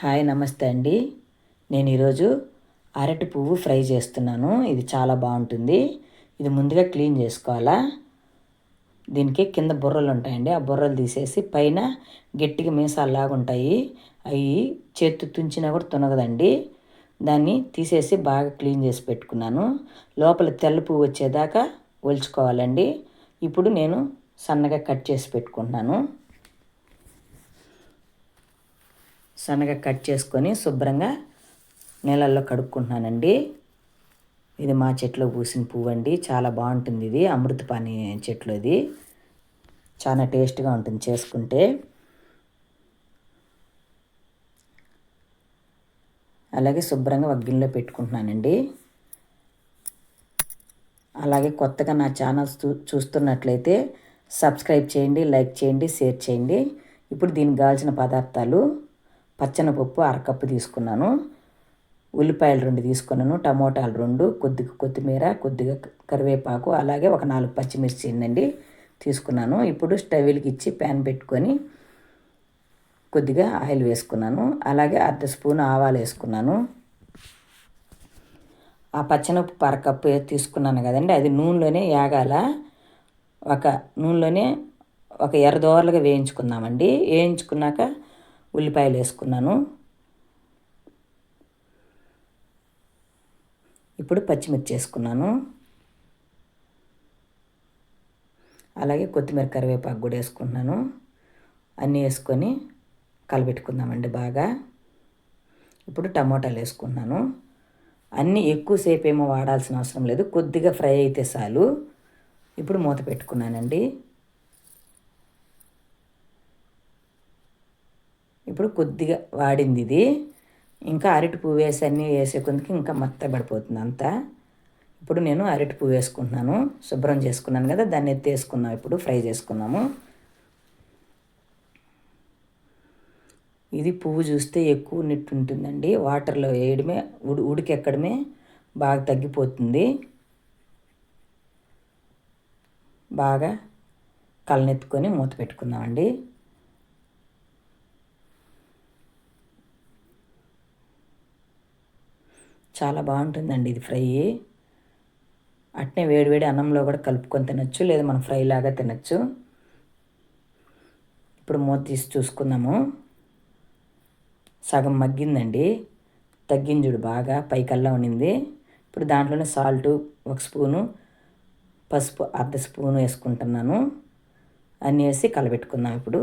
Hi నమస్తే అండి. నేను ఈరోజు అరటి పువ్వు ఫ్రై చేస్తున్నాను. ఇది చాలా బాగుంటుంది. ఇది ముందుగా క్లీన్ చేసుకోవాలా? దీనికి కింద బుర్రలు ఉంటాయండి. ఆ బుర్రలు తీసేసి పైన గట్టిగా మీసాలాగా ఉంటాయి. అవి చేతు తుంచినా కూడా తునగదండి. దాన్ని తీసేసి బాగా క్లీన్ చేసి పెట్టుకున్నాను. లోపల తెల్ల పువ్వు వచ్చేదాకా ఒలుచుకోవాలండి. ఇప్పుడు నేను సన్నగా కట్ చేసి పెట్టుకుంటున్నాను. సన్నగా కట్ చేసుకొని శుభ్రంగా నీళ్ళల్లో కడుక్కుంటున్నానండి. ఇది మా చెట్లో పూసిన పువ్వు అండి చాలా బాగుంటుంది ఇది అమృతపాణి చెట్లు ఇది. చాలా టేస్ట్గా ఉంటుంది చేసుకుంటే. అలాగే శుభ్రంగా ఒక గిన్నెలో పెట్టుకుంటున్నానండి. అలాగే కొత్తగా నా ఛానల్స్ చూస్తున్నట్లయితే సబ్స్క్రైబ్ చేయండి లైక్ చేయండి షేర్ చేయండి. ఇప్పుడు దీనికి కావాల్సిన పదార్థాలు పచ్చనపప్పు అరకప్పు తీసుకున్నాను. ఉల్లిపాయలు రెండు తీసుకున్నాను టమోటాలు రెండు కొద్దిగా కొత్తిమీర కొద్దిగా కరివేపాకు అలాగే ఒక నాలుగు పచ్చిమిర్చి ఉందండి తీసుకున్నాను. ఇప్పుడు స్టవ్కి ఇచ్చి ప్యాన్ పెట్టుకొని కొద్దిగా ఆయిల్ వేసుకున్నాను. అలాగే అర్ధ స్పూన్ ఆవాలు వేసుకున్నాను. ఆ పచ్చనప్పు పరకప్పు తీసుకున్నాను కదండి అది నూనెలోనే యాగాల. ఒక నూనెలోనే ఒక ఎర్రదోరలుగా వేయించుకుందామండి. వేయించుకున్నాక ఉల్లిపాయలు వేసుకున్నాను. ఇప్పుడు పచ్చిమిర్చి వేసుకున్నాను. అలాగే కొత్తిమీర కరివేపాకు కూడా వేసుకున్నాను. అన్నీ వేసుకొని కలబెట్టుకుందామండి బాగా. ఇప్పుడు టమోటాలు వేసుకున్నాను. అన్నీ ఎక్కువసేపు ఏమో వాడాల్సిన అవసరం లేదు. కొద్దిగా ఫ్రై అయితే చాలు. ఇప్పుడు మూత పెట్టుకున్నానండి. ఇప్పుడు కొద్దిగా వాడింది ఇది. ఇంకా అరటి పువ్వు వేసి అన్నీ వేసే కొందుకు ఇంకా మత్త పడిపోతుంది అంతా. ఇప్పుడు నేను అరటి పువ్వు వేసుకుంటున్నాను. శుభ్రం చేసుకున్నాను కదా దాన్ని ఎత్తి వేసుకున్నాం ఇప్పుడు ఫ్రై చేసుకున్నాము ఇది పువ్వు చూస్తే ఎక్కువ నిట్టు ఉంటుందండి. వాటర్లో వేయడమే ఉడి ఉడికెక్కడమే బాగా తగ్గిపోతుంది. బాగా కళ్ళనెత్తుకొని మూత పెట్టుకుందామండి. చాలా బాగుంటుందండి ఇది ఫ్రై. అట్నే వేడివేడి అన్నంలో కూడా కలుపుకొని తినచ్చు లేదా మనం ఫ్రై లాగా తినచ్చు. ఇప్పుడు మూత తీసి చూసుకుందాము. సగం మగ్గిందండి. తగ్గించుడు బాగా పైకల్లా ఉండింది ఇప్పుడు దాంట్లోనే సాల్ట్ ఒక స్పూను పసుపు అర్ధ స్పూను వేసుకుంటున్నాను. అన్నీ వేసి కలబెట్టుకుందాం ఇప్పుడు.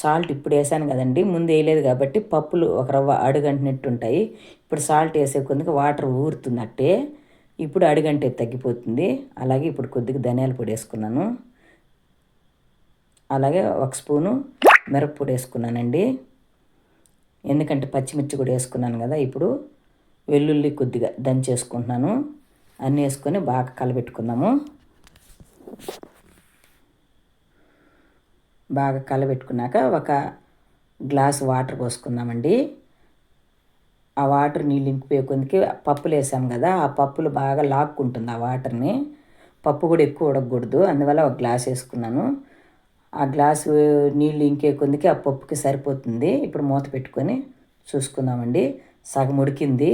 సాల్ట్ ఇప్పుడు వేసాను కదండి ముందు వేయలేదు కాబట్టి పప్పులు ఒక రవ్వ అడుగంటినట్టు ఉంటాయి ఇప్పుడు సాల్ట్ వేసే కొద్దిగా వాటర్ ఊరుతున్నట్టే ఇప్పుడు అడుగంటే తగ్గిపోతుంది. అలాగే ఇప్పుడు కొద్దిగా ధనియాల పొడి వేసుకున్నాను. అలాగే ఒక స్పూను మిరప్పొడి వేసుకున్నానండి. ఎందుకంటే పచ్చిమిర్చి కూడా వేసుకున్నాను కదా ఇప్పుడు వెల్లుల్లి కొద్దిగా దంచేసుకుంటున్నాను. అన్నీ వేసుకొని బాగా కలబెట్టుకుందాము. బాగా కలబెట్టుకున్నాక ఒక గ్లాస్ వాటర్ పోసుకుందామండి. ఆ వాటర్ నీళ్ళు ఇంకిపోయే కొందికి పప్పులు వేసాం కదా ఆ పప్పులు బాగా లాక్కుంటుంది ఆ వాటర్ని. పప్పు కూడా ఎక్కువ ఉడకకూడదు అందువల్ల ఒక గ్లాస్ వేసుకున్నాను. ఆ గ్లాసు నీళ్ళు ఇంకే కొందికి ఆ పప్పుకి సరిపోతుంది. ఇప్పుడు మూత పెట్టుకొని చూసుకుందామండి. సగం ఉడికింది.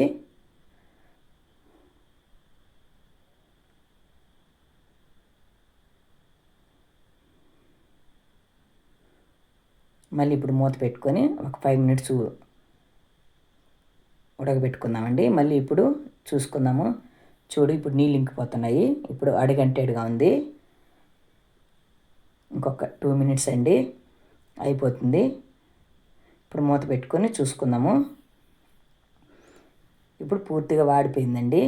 మళ్ళీ ఇప్పుడు మూత పెట్టుకొని ఒక ఫైవ్ మినిట్స్ ఉడకబెట్టుకుందామండి. మళ్ళీ ఇప్పుడు చూసుకుందాము. చూడు ఇప్పుడు నీళ్ళు ఇంకిపోతున్నాయి. ఇప్పుడు అడిగంటేడుగా ఉంది. ఇంకొక టూ మినిట్స్ అండి. అయిపోతుంది. ఇప్పుడు మూత పెట్టుకొని చూసుకుందాము. ఇప్పుడు పూర్తిగా వాడిపోయిందండి.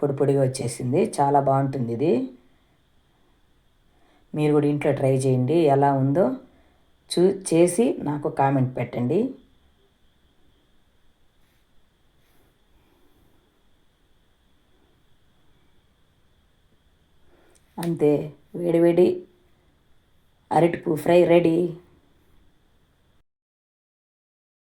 పొడి పొడిగా వచ్చేసింది. చాలా బాగుంటుంది ఇది. మీరు కూడా ఇంట్లో ట్రై చేయండి. ఎలా ఉందో చూ చేసి నాకు కామెంట్ పెట్టండి. అంతే వేడి వేడి అరటిపూ ఫ్రై రెడీ.